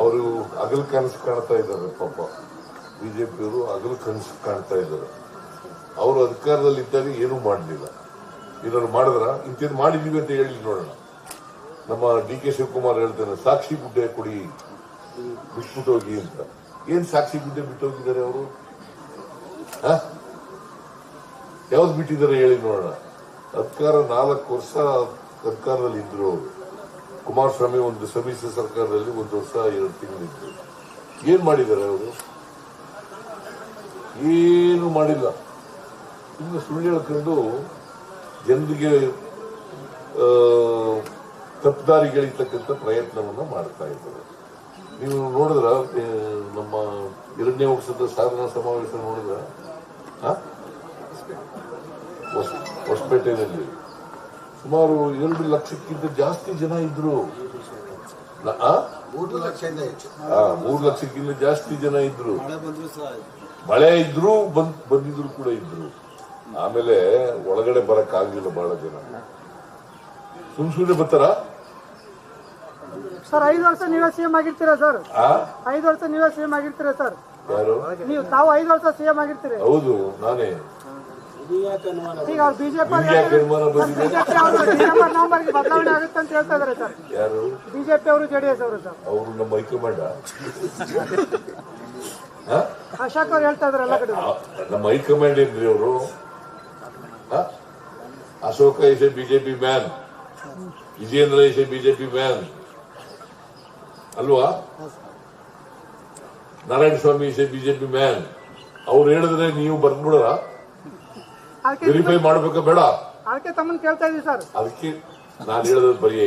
ಅವರು ಅಗಲ ಕನಸು ಕಾಣ್ತಾ ಇದ್ದಾರೆ ಪಾಪ. ಬಿಜೆಪಿಯವರು ಅಗಲ ಕನಸು ಕಾಣ್ತಾ ಇದ್ದಾರೆ. ಅವರು ಅಧಿಕಾರದಲ್ಲಿ ಇದ್ದಾಗ ಏನೂ ಮಾಡಲಿಲ್ಲ. ಏನಾದ್ರು ಮಾಡಿದ್ರ ಇಂಥದ್ದು ಮಾಡಿದೀವಿ ಅಂತ ಹೇಳಿ ನೋಡೋಣ. ನಮ್ಮ ಡಿ ಕೆ ಶಿವಕುಮಾರ್ ಹೇಳ್ತಾನೆ, ಸಾಕ್ಷಿ ಗುಡ್ಡೆ ಕೊಡಿ ಬಿಟ್ಬಿಟ್ಟು ಹೋಗಿ ಅಂತ. ಏನ್ ಸಾಕ್ಷಿ ಗುಡ್ಡೆ ಬಿಟ್ಟು ಹೋಗಿದ್ದಾರೆ ಅವರು ಯಾವ್ದು ಬಿಟ್ಟಿದ್ದಾರೆ ಹೇಳಿ ನೋಡೋಣ. ಅಧಿಕಾರ ನಾಲ್ಕು ವರ್ಷ ಸರ್ಕಾರದಲ್ಲಿ ಇದ್ರು ಅವರು. ಕುಮಾರಸ್ವಾಮಿ ಒಂದು ಸಮ್ಮಿಶ್ರ ಸರ್ಕಾರದಲ್ಲಿ ಒಂದು ವರ್ಷ ಎರಡು ತಿಂಗಳಿದ್ರು ಏನ್ ಮಾಡಿದ್ದಾರೆ ಅವರು? ಏನು ಮಾಡಿಲ್ಲ. ಇನ್ನು ಸುಳ್ಳು ಹೇಳ್ಕೊಂಡು ಜನರಿಗೆ ಆ, ಪ್ರಯತ್ನವನ್ನು ಪ್ರಯತ್ನವನ್ನ ಮಾಡ್ತಾ ಇದ್ದಾರೆ. ನೀವು ನೋಡಿದ್ರ ನಮ್ಮ ಎರಡನೇ ವರ್ಷದ ಸಾಧನಾ ಸಮಾವೇಶ ನೋಡಿದ್ರ? ಹೊಸಪೇಟೆಯಲ್ಲಿ. ಸುಮಾರು ಎರಡು ಲಕ್ಷಕ್ಕಿಂತ ಜಾಸ್ತಿ ಜನ ಇದ್ರು? ಮೂರು ಲಕ್ಷಕ್ಕಿಂತ ಜಾಸ್ತಿ ಜನ ಇದ್ರು. ಮಳೆ ಇದ್ರು ಬಂದ್ ಬಂದಿದ್ರು ಕೂಡ ಇದ್ರು. ಆಮೇಲೆ ಒಳಗಡೆ ಬರಕ್ ಆಗ್ಲಿಲ್ಲ ಬಹಳ ಜನ. ಸುಮ್ ಸುಮ್ನೆ ಬರ್ತಾರ? ಸರ್ ಐದು ವರ್ಷ ನೀವೇ ಸಿಎಂ ಆಗಿರ್ತೀರಾ ಸರ್? ಆ? ಐದು ವರ್ಷ ನೀವೇ ಸಿಎಂ ಆಗಿರ್ತೀರಾ ಸರ್? ಯಾರು? ನೀವು ತಾವು ಐದು ವರ್ಷ ಸಿಎಂ ಆಗಿರ್ತೀರಿ. ಹೌದು ನಾನೇ. ಈಗ ಅವ್ರು ಬಿಜೆಪಿ ಅವರು ಡಿಸೆಂಬರ್ ನವೆಂಬರ್ಗೆ ಬದಲಾವಣೆ ಆಗುತ್ತೆ ಅಂತ ಹೇಳ್ತಾ ಇದಾರೆ ಸರ್. ಯಾರು? ಬಿಜೆಪಿ ಅವರು ಜೆಡಿಎಸ್ ಅವರು ಸರ್. ಅವರು ನಮ್ಮ ಹೈಕಮಾಂಡ್. ಅಶೋಕ್ ಅವ್ರು ಹೇಳ್ತಾ ಇದಾರೆ ಎಲ್ಲ ಕಡೆ. ನಮ್ಮ ಹೈಕಮಾಂಡ್ ಏನ್ರಿ ಅವರು? Ashoka is a BJP man Vijendra is a BJP man ಅಲ್ವಾ? Narayana Swamy is a BJP man ಅವ್ರು ಹೇಳಿದ್ರೆ ನೀವು ಅದಕ್ಕೆ ವೆರಿಫೈ ಮಾಡ್ಬೇಕಾ? ಬೇಡ. ಅದಕ್ಕೆ ತಮ್ಮನ್ ಕೇಳ್ತಾ ಇದೀವಿ ಸರ್. ಅದಕ್ಕೆ ನಾನು ಹೇಳೋದು ಬರೀ